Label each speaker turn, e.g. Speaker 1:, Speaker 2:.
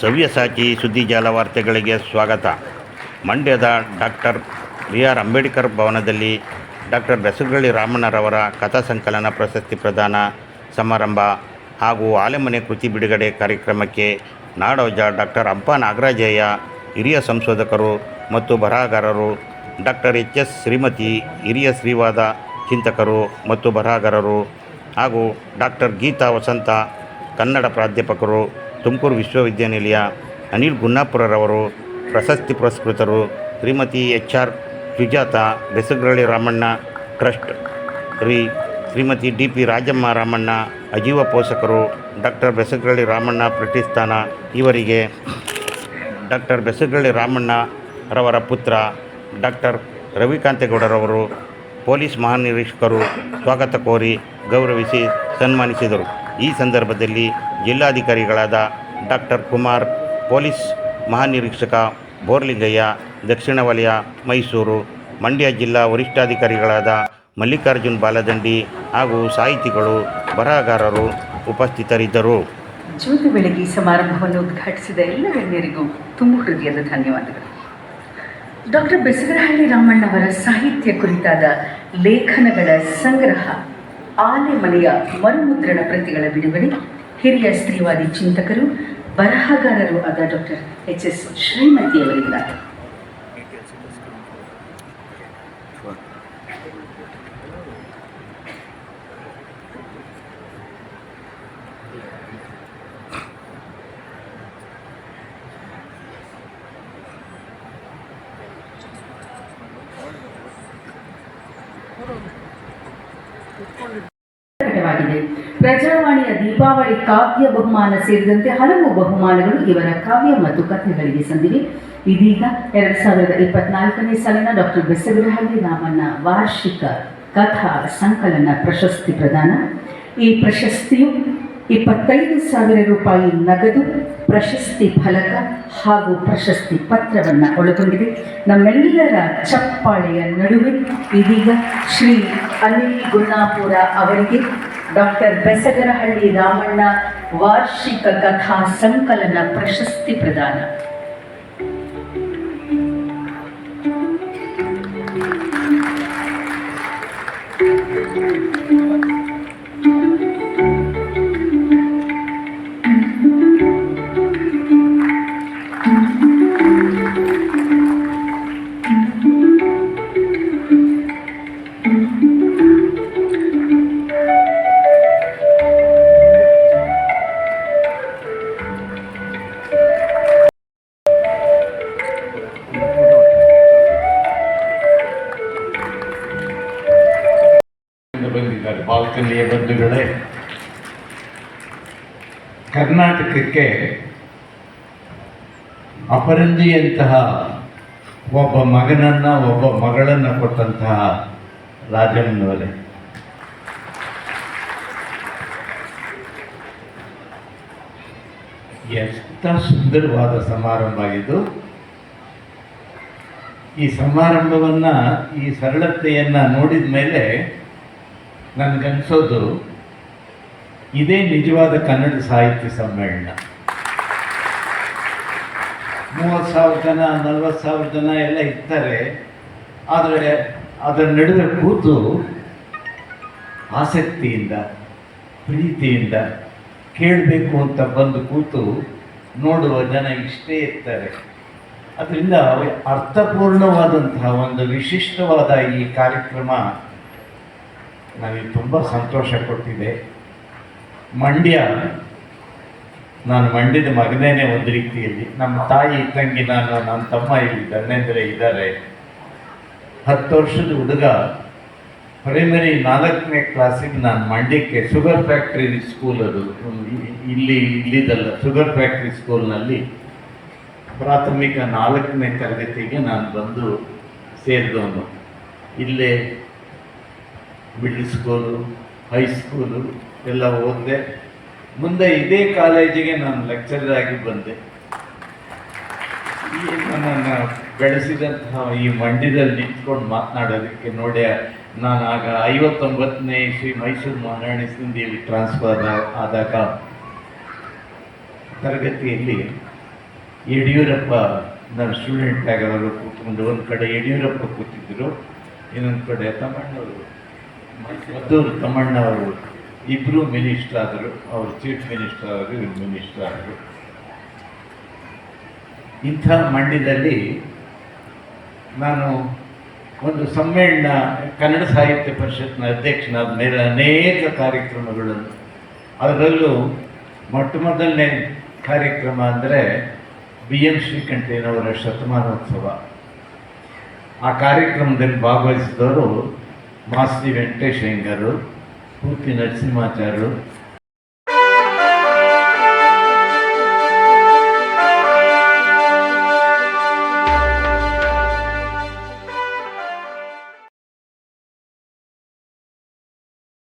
Speaker 1: ಸವ್ಯಸಾಚಿ ಸುದ್ದಿಜಾಲ ವಾರ್ತೆಗಳಿಗೆ ಸ್ವಾಗತ. ಮಂಡ್ಯದ doctor B R Ambedkar ಭವನದಲ್ಲಿ ಡಾಕ್ಟರ್ ಬೆಸಗಳ್ಳಿ ರಾಮಣ್ಣರವರ ಕಥಾ ಸಂಕಲನ ಪ್ರಶಸ್ತಿ ಪ್ರದಾನ ಸಮಾರಂಭ ಹಾಗೂ ಆಲೆಮನೆ ಕೃತಿ ಬಿಡುಗಡೆ ಕಾರ್ಯಕ್ರಮಕ್ಕೆ ನಾಡೋಜ ಡಾಕ್ಟರ್ ಅಂಪ ನಾಗರಾಜಯ್ಯ, ಹಿರಿಯ ಸಂಶೋಧಕರು ಮತ್ತು ಬರಹಗಾರರು ಡಾಕ್ಟರ್ ಎಚ್ ಎಸ್ ಶ್ರೀಮತಿ, ಹಿರಿಯ ಶ್ರೀವಾದ ಚಿಂತಕರು ಮತ್ತು ಬರಹಗಾರರು ಹಾಗೂ ಡಾಕ್ಟರ್ ಗೀತಾ ವಸಂತ, ಕನ್ನಡ ಪ್ರಾಧ್ಯಾಪಕರು ತುಮಕೂರು ವಿಶ್ವವಿದ್ಯಾನಿಲಯ ಅನಿಲ್ ಗುನ್ನಾಪುರರವರು, ಪ್ರಶಸ್ತಿ ಪುರಸ್ಕೃತರು Shrimati H R Sujatha, Besagarahalli Ramanna, trust Shri Shrimati D P Rajamma Ramanna, ಅಜೀವ ಪೋಷಕರು ಡಾಕ್ಟರ್ ಬೆಸಗರಳ್ಳಿ ರಾಮಣ್ಣ ಪ್ರತಿಷ್ಠಾನ ಇವರಿಗೆ. ಡಾಕ್ಟರ್ ಬೆಸುಗಳ್ಳಿ ರಾಮಣ್ಣ ರವರ ಪುತ್ರ ಡಾಕ್ಟರ್ ರವಿಕಾಂತೇಗೌಡರವರು ಪೊಲೀಸ್ ಮಹಾನಿರೀಕ್ಷಕರು ಸ್ವಾಗತ ಕೋರಿ ಗೌರವಿಸಿ ಸನ್ಮಾನಿಸಿದರು. ಈ ಸಂದರ್ಭದಲ್ಲಿ ಜಿಲ್ಲಾಧಿಕಾರಿಗಳಾದ ಡಾಕ್ಟರ್ ಕುಮಾರ್, ಪೊಲೀಸ್ ಮಹಾನಿರೀಕ್ಷಕ ಬೋರ್ಲಿಂಗಯ್ಯ, ದಕ್ಷಿಣ ವಲಯ ಮೈಸೂರು, ಮಂಡ್ಯ ಜಿಲ್ಲಾ ವರಿಷ್ಠಾಧಿಕಾರಿಗಳಾದ ಮಲ್ಲಿಕಾರ್ಜುನ್ ಬಾಲದಂಡಿ ಹಾಗೂ ಸಾಹಿತಿಗಳು, ಬರಹಗಾರರು ಉಪಸ್ಥಿತರಿದ್ದರು.
Speaker 2: ಜ್ಯೋತಿ ಬೆಳಗ್ಗೆ ಸಮಾರಂಭವನ್ನು ಉದ್ಘಾಟಿಸಿದ ಎಲ್ಲ ಗಣ್ಯರಿಗೂ ತುಂಬ ಹೃದಯದ ಧನ್ಯವಾದಗಳು. ಡಾಕ್ಟರ್ ಬೆಸಗರಹಳ್ಳಿ ರಾಮಣ್ಣವರ ಸಾಹಿತ್ಯ ಕುರಿತಾದ ಲೇಖನಗಳ ಸಂಗ್ರಹ ಆನೆಮನೆಯ ಮರುಮುದ್ರಣ ಪ್ರತಿಗಳ ಬಿಡುಗಡೆ ಹಿರಿಯ ಸ್ತ್ರೀವಾದಿ ಚಿಂತಕರು ಬರಹಗಾರರು ಆದ ಡಾಕ್ಟರ್ ಎಚ್ ಎಸ್ ಶ್ರೀಮತಿಯವರಿಂದ ಪ್ರಜಾವಾಣಿಯ ದೀಪಾವಳಿ ಕಾವ್ಯ ಬಹುಮಾನ ಸೇರಿದಂತೆ ಹಲವು ಬಹುಮಾನಗಳು ಇವರ ಕಾವ್ಯ ಮತ್ತು ಕಥೆಗಳಿಗೆ ಸಂದಿವೆ. ಇದೀಗ ಎರಡು ಸಾವಿರದ ಇಪ್ಪತ್ನಾಲ್ಕನೇ ಸಾಲಿನ ಡಾಕ್ಟರ್ ಬೆಸಗರಹಳ್ಳಿ ರಾಮಣ್ಣ ವಾರ್ಷಿಕ ಕಥಾ ಸಂಕಲನ ಪ್ರಶಸ್ತಿ ಪ್ರದಾನ. ಈ ಪ್ರಶಸ್ತಿಯು ಇಪ್ಪತ್ತೈದು ಸಾವಿರ ರೂಪಾಯಿ ನಗದು, ಪ್ರಶಸ್ತಿ ಫಲಕ ಹಾಗೂ ಪ್ರಶಸ್ತಿ ಪತ್ರವನ್ನು ಒಳಗೊಂಡಿದೆ. ನಮ್ಮೆಲ್ಲರ ಚಪ್ಪಾಳೆಯ ನಡುವೆ ಇದೀಗ ಶ್ರೀ ಅನಿಲ್ ಗುನ್ನಾಪುರ ಅವರಿಗೆ ಡಾಕ್ಟರ್ ಬೆಸಗರಹಳ್ಳಿ ರಾಮಣ್ಣ ವಾರ್ಷಿಕ ಕಥಾ ಸಂಕಲನ ಪ್ರಶಸ್ತಿ ಪ್ರದಾನ.
Speaker 3: ಇಂದ ಬಾಲ್ಕನಿಯ ಬಂಧುಗಳೇ, ಕರ್ನಾಟಕಕ್ಕೆ ಅಪರಂಜಿಯಂತಹ ಒಬ್ಬ ಮಗನನ್ನ, ಒಬ್ಬ ಮಗಳನ್ನ ಕೊಟ್ಟಂತಹ ರಾಜಮ್ಮನವರೇ ಎಷ್ಟ ಸುಂದರವಾದ ಸಮಾರಂಭ ಆಗಿದ್ದು, ಈ ಸಮಾರಂಭವನ್ನ, ಈ ಸರಳತೆಯನ್ನ ನೋಡಿದ ಮೇಲೆ ನನಗನ್ಸೋದು, ಇದೇ ನಿಜವಾದ ಕನ್ನಡ ಸಾಹಿತ್ಯ ಸಮ್ಮೇಳನ. ಮೂವತ್ತು ಸಾವಿರ ಜನ, ನಲ್ವತ್ತು ಸಾವಿರ ಜನ ಎಲ್ಲ ಇರ್ತಾರೆ. ಆದರೆ ಅದರ ನಡುವೆ ಕೂತು ಆಸಕ್ತಿಯಿಂದ, ಪ್ರೀತಿಯಿಂದ ಕೇಳಬೇಕು ಅಂತ ಬಂದು ಕೂತು ನೋಡುವ ಜನ ಇಷ್ಟೇ ಇರ್ತಾರೆ. ಅದರಿಂದ ಅರ್ಥಪೂರ್ಣವಾದಂತಹ ಒಂದು ವಿಶಿಷ್ಟವಾದ ಈ ಕಾರ್ಯಕ್ರಮ ನನಗೆ ತುಂಬ ಸಂತೋಷ ಕೊಟ್ಟಿದೆ. ಮಂಡ್ಯ, ನಾನು ಮಂಡ್ಯದ ಮಗನೇನೆ ಒಂದು ರೀತಿಯಲ್ಲಿ. ನಮ್ಮ ತಾಯಿ ತಂಗಿ ನಾನು, ನನ್ನ ತಮ್ಮ ಇಲ್ಲಿ ಧರ್ಮೇಂದ್ರ ಇದ್ದಾರೆ. ಹತ್ತು ವರ್ಷದ ಹುಡುಗ ಪ್ರೈಮರಿ ನಾಲ್ಕನೇ ಕ್ಲಾಸಿಗೆ ನಾನು ಮಂಡ್ಯಕ್ಕೆ ಶುಗರ್ ಫ್ಯಾಕ್ಟ್ರಿ ಸ್ಕೂಲ್ ಅದು. ಇಲ್ಲಿ ಇಲ್ಲಿದಲ್ಲ ಶುಗರ್ ಫ್ಯಾಕ್ಟ್ರಿ ಸ್ಕೂಲ್ನಲ್ಲಿ ಪ್ರಾಥಮಿಕ ನಾಲ್ಕನೇ ತರಗತಿಗೆ ನಾನು ಬಂದು ಸೇರಿದವನು. ಇಲ್ಲೇ ಮಿಡ್ಲ್ ಸ್ಕೂಲು ಹೈಸ್ಕೂಲು ಎಲ್ಲ ಓದಿದೆ ಮುಂದೆ ಇದೇ ಕಾಲೇಜಿಗೆ ನಾನು ಲೆಕ್ಚರರ್ ಆಗಿ ಬಂದೆ. ನನ್ನನ್ನು ಬೆಳೆಸಿದಂತಹ ಈ ಮಂಡ್ಯದಲ್ಲಿ ನಿಂತ್ಕೊಂಡು ಮಾತನಾಡೋದಕ್ಕೆ ನೋಡಿ ನಾನು ಆಗ ಐವತ್ತೊಂಬತ್ತನೇ ಇಸ್ವಿ ಮೈಸೂರು ಮಹಾರಾಣಿ ಸಿಂಧಿಯಲ್ಲಿ ಟ್ರಾನ್ಸ್ಫರ್ ಆದಾಗ ತರಗತಿಯಲ್ಲಿ ಯಡಿಯೂರಪ್ಪ ನನ್ನ ಸ್ಟೂಡೆಂಟ್ ಆಗಿರೋರು ಕೂತ್ಕೊಂಡು ಒಂದು ಕಡೆ ಯಡಿಯೂರಪ್ಪ ಕೂತಿದ್ದರು ಇನ್ನೊಂದು ಕಡೆ ತಮ್ಮಣ್ಣವರು ಮದ್ದೂರು ತಮ್ಮಣ್ಣ ಅವರು ಇಬ್ಬರು ಮಿನಿಸ್ಟರ್ ಆದರು ಅವರು ಚೀಫ್ ಮಿನಿಸ್ಟರ್ ಆದರು ಇವರು ಮಿನಿಸ್ಟರ್ ಆದರು ಇಂಥ ಮಂಡ್ಯದಲ್ಲಿ ನಾನು ಒಂದು ಸಮ್ಮೇಳನ, ಕನ್ನಡ ಸಾಹಿತ್ಯ ಪರಿಷತ್ನ ಅಧ್ಯಕ್ಷನಾದ ಮೇಲೆ ಅನೇಕ ಕಾರ್ಯಕ್ರಮಗಳನ್ನು, ಅದರಲ್ಲೂ ಮೊಟ್ಟ ಮೊದಲನೇ ಕಾರ್ಯಕ್ರಮ ಅಂದರೆ ಬಿ ಎಂ ಶ್ರೀಕಂಠಯ್ಯನವರ ಶತಮಾನೋತ್ಸವ. ಆ ಕಾರ್ಯಕ್ರಮದಲ್ಲಿ ಭಾಗವಹಿಸಿದವರು మాస్ని వెంకటేశయ్య గారు పూర్తి నరసింహాచారు